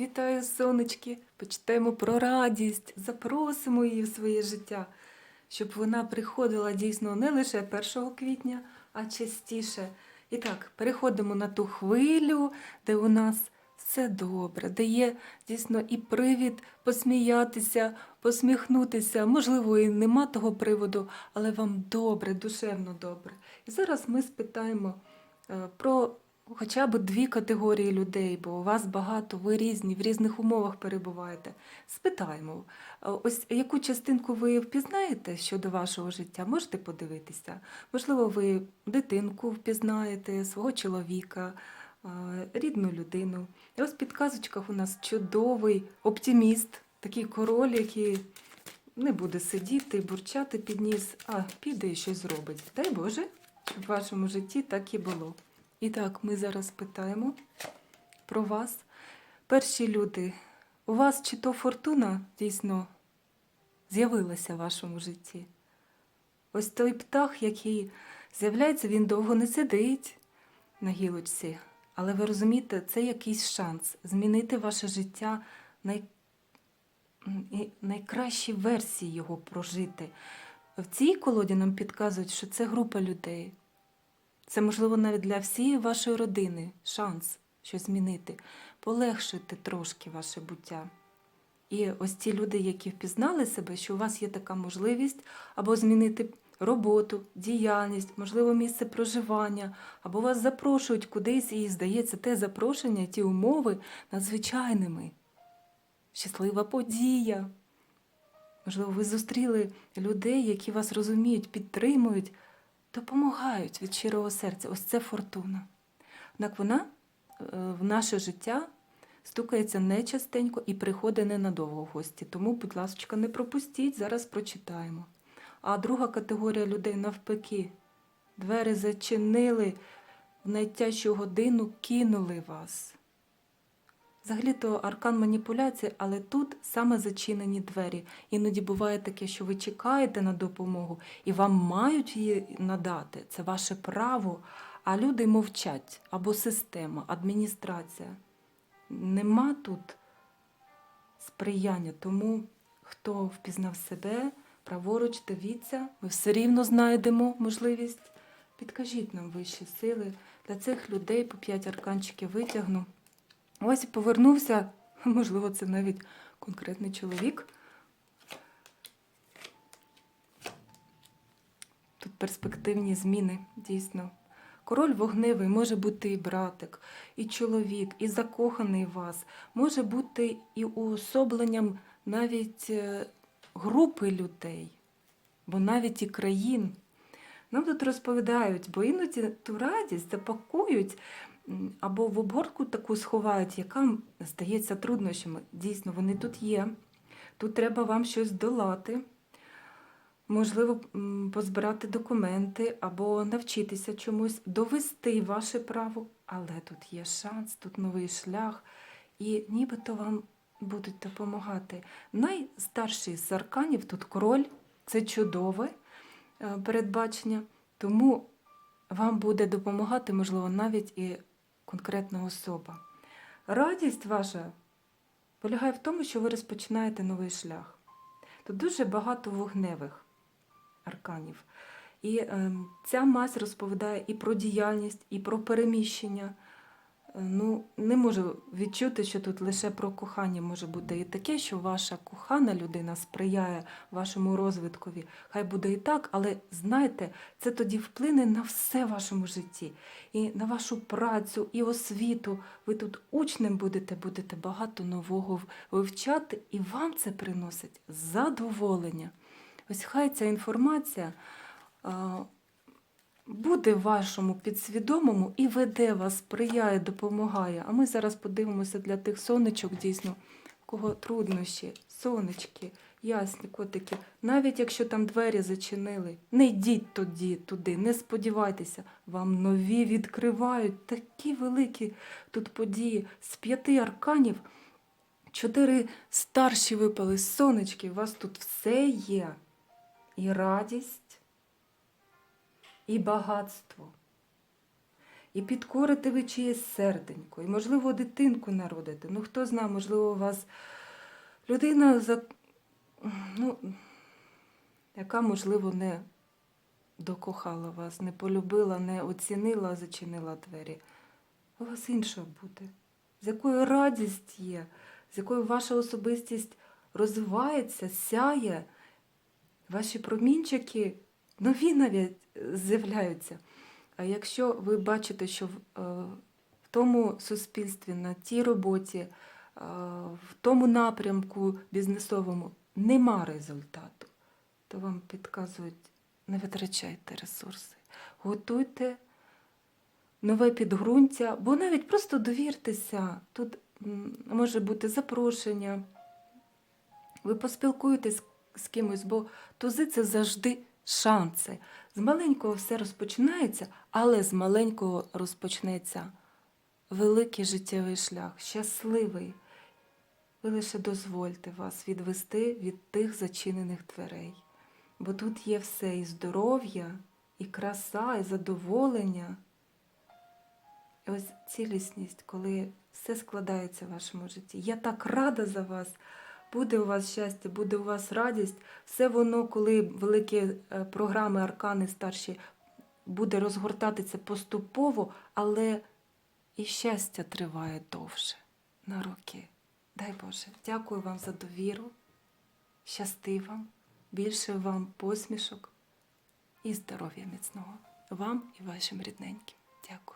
Вітаю, сонечки! Почитаємо про радість, запросимо її в своє життя, щоб вона приходила дійсно не лише 1 квітня, а частіше. І так, переходимо на ту хвилю, де у нас все добре, де є дійсно і привід посміятися, посміхнутися. Можливо, і нема того приводу, але вам добре, душевно добре. І зараз ми спитаємо е, про хоча б дві категорії людей, бо у вас багато, ви різні, в різних умовах перебуваєте. Спитаємо, ось яку частинку ви впізнаєте щодо вашого життя, можете подивитися. Можливо, ви дитинку впізнаєте, свого чоловіка, рідну людину. І ось в підказочках у нас чудовий оптиміст, такий король, який не буде сидіти, бурчати під ніс, а піде і щось зробить. Дай Боже, щоб в вашому житті так і було. І так, ми зараз питаємо про вас. Перші люди, у вас чи то фортуна дійсно з'явилася в вашому житті? Ось той птах, який з'являється, він довго не сидить на гілочці. Але ви розумієте, це якийсь шанс змінити ваше життя най... найкращі версії його прожити. В цій колоді нам підказують, що це група людей. Це, можливо, навіть для всієї вашої родини шанс щось змінити, полегшити трошки ваше буття. І ось ті люди, які впізнали себе, що у вас є така можливість або змінити роботу, діяльність, можливо, місце проживання, або вас запрошують кудись, і здається, те запрошення, ті умови надзвичайними. Щаслива подія. Можливо, ви зустріли людей, які вас розуміють, підтримують, допомагають від щирого серця. Ось це фортуна. Однак вона е, в наше життя стукається нечастенько і приходить ненадовго в гості. Тому, будь ласка, не пропустіть, зараз прочитаємо. А друга категорія людей навпаки. Двері зачинили, в найтяжчу годину кинули вас. Взагалі-то аркан маніпуляції, але тут саме зачинені двері. Іноді буває таке, що ви чекаєте на допомогу і вам мають її надати. Це ваше право, а люди мовчать або система, адміністрація. Нема тут сприяння, тому хто впізнав себе, праворуч, дивіться, ми все рівно знайдемо можливість. Підкажіть нам вищі сили. Для цих людей по п'ять арканчиків витягну. Ось повернувся, можливо, це навіть конкретний чоловік. Тут перспективні зміни, дійсно. Король вогневий може бути і братик, і чоловік, і закоханий вас, може бути і уособленням навіть е, групи людей, бо навіть і країн. Нам тут розповідають, бо іноді ту радість запакують або в обгортку таку сховають, яка здається труднощами. Дійсно, вони тут є. Тут треба вам щось долати. Можливо, позбирати документи або навчитися чомусь, довести ваше право, але тут є шанс, тут новий шлях, і нібито вам будуть допомагати. Найстарший з арканів тут король, це чудове передбачення, тому вам буде допомагати, можливо, навіть і конкретна особа. Радість ваша полягає в тому, що ви розпочинаєте новий шлях. Тут дуже багато вогневих арканів. І е, ця мазь розповідає і про діяльність, і про переміщення. Ну, не можу відчути, що тут лише про кохання може бути і таке, що ваша кохана людина сприяє вашому розвиткові. Хай буде і так, але знайте, це тоді вплине на все в вашому житті, і на вашу працю, і освіту. Ви тут учнем будете, будете багато нового вивчати, і вам це приносить задоволення. Ось хай ця інформація буде вашому підсвідомому і веде вас, сприяє, допомагає. А ми зараз подивимося для тих сонечок, дійсно, кого труднощі, сонечки, ясні котики. Навіть якщо там двері зачинили, не йдіть тоді туди, не сподівайтеся, вам нові відкривають такі великі тут події з п'яти арканів. Чотири старші випали сонечки, у вас тут все є. І радість, і багатство, і підкорите ви чиєсь серденько, і, можливо, дитинку народите. Ну, хто знає, можливо, у вас людина, за... ну, яка, можливо, не докохала вас, не полюбила, не оцінила, зачинила двері. У вас інша буде, з якою радість є, з якою ваша особистість розвивається, сяє, ваші промінчики нові навіть з'являються. А якщо ви бачите, що в, е, тому суспільстві, на тій роботі, е, в тому напрямку бізнесовому нема результату, то вам підказують, не витрачайте ресурси, готуйте нове підґрунтя, бо навіть просто довіртеся. Тут може бути запрошення, ви поспілкуєтесь з кимось, бо тузи це завжди шанси. З маленького все розпочинається, але з маленького розпочнеться великий життєвий шлях, щасливий. Ви лише дозвольте вас відвести від тих зачинених дверей. Бо тут є все і здоров'я, і краса, і задоволення. І ось цілісність, коли все складається в вашому житті. Я так рада за вас. Буде у вас щастя, буде у вас радість. Все воно, коли великі е, програми, аркани старші, буде розгортатися поступово, але і щастя триває довше на роки. Дай Боже, дякую вам за довіру. Щасти вам, більше вам посмішок і здоров'я міцного. Вам і вашим рідненьким. Дякую.